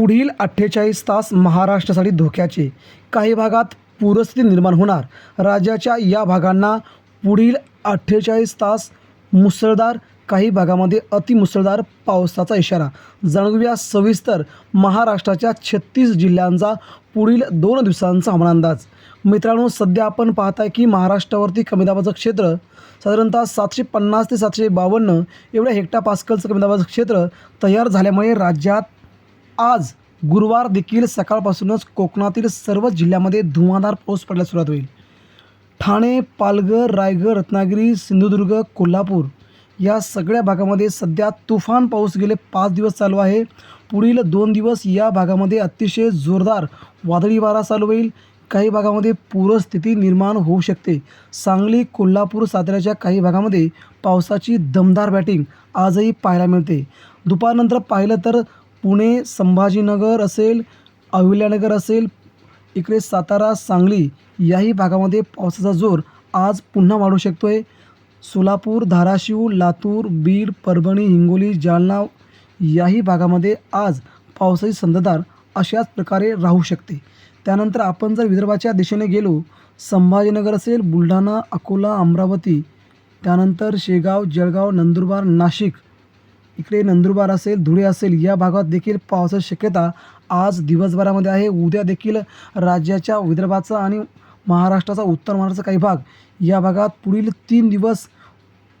पुढील अठ्ठेचाळीस तास महाराष्ट्रासाठी धोक्याचे. काही भागात पूरस्थिती निर्माण होणार. राज्याच्या या भागांना पुढील अठ्ठेचाळीस तास मुसळधार काही भागामध्ये अतिमुसळधार पावसाचा इशारा. जाणूया सविस्तर महाराष्ट्राच्या छत्तीस जिल्ह्यांचा पुढील दोन दिवसांचा हवामान अंदाज मित्रांनो सध्या आपण पाहताय की महाराष्ट्रावरती कमी दाबाचं क्षेत्र साधारणतः सातशे पन्नास ते सातशे बावन्न एवढ्या हेक्टा पास्कलचं कमी दाबाचं क्षेत्र तयार झाल्यामुळे राज्यात आज गुरुवार देखील सकाळपासूनच कोकणातील सर्व जिल्ह्यामध्ये धुवांधार पाऊस पडल्यास सुरुवात होईल. ठाणे पालघर रायगड रत्नागिरी सिंधुदुर्ग कोल्हापूर या सगळ्या भागामध्ये सध्या तुफान पाऊस गेले पाच दिवस चालू आहे. पुढील दोन दिवस या भागामध्ये अतिशय जोरदार वादळी वारा चालू होईल. काही भागामध्ये पूरस्थिती निर्माण होऊ शकते. सांगली कोल्हापूर साताऱ्याच्या काही भागामध्ये पावसाची दमदार बॅटिंग आजही पाहायला मिळते. दुपारनंतर पाहिलं तर पुणे संभाजीनगर असेल अहिल्यानगर असेल इकडे सातारा सांगली याही भागामध्ये पावसाचा जोर आज पुन्हा वाढू शकतो आहे सोलापूर धाराशिव लातूर बीड परभणी हिंगोली जालना याही भागामध्ये आज पावसाची संततधार अशाच प्रकारे राहू शकते. त्यानंतर आपण जर विदर्भाच्या दिशेने गेलो संभाजीनगर असेल बुलढाणा अकोला अमरावती त्यानंतर शेगाव जळगाव नंदुरबार नाशिक इकडे नंदुरबार असेल धुळे असेल या भागात देखील पावसाची शक्यता आज दिवसभरामध्ये आहे. उद्या देखील राज्याच्या विदर्भाचा आणि महाराष्ट्राचा उत्तर महाराष्ट्राचा काही भाग या भागात पुढील तीन दिवस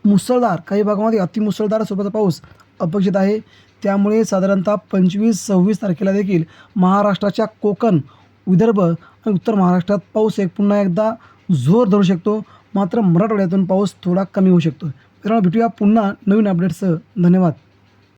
मुसळधार काही भागामध्ये अतिमुसळधार स्वरूपाचा पाऊस अपेक्षित आहे. त्यामुळे साधारणतः पंचवीस सव्वीस तारखेला देखील महाराष्ट्राच्या कोकण विदर्भ आणि उत्तर महाराष्ट्रात पाऊस एक पुन्हा एकदा जोर धरू शकतो. मात्र मराठवाड्यातून पाऊस थोडा कमी होऊ शकतो. मित्रांनो भेटूया पुन्हा नवीन अपडेट्ससह धन्यवाद.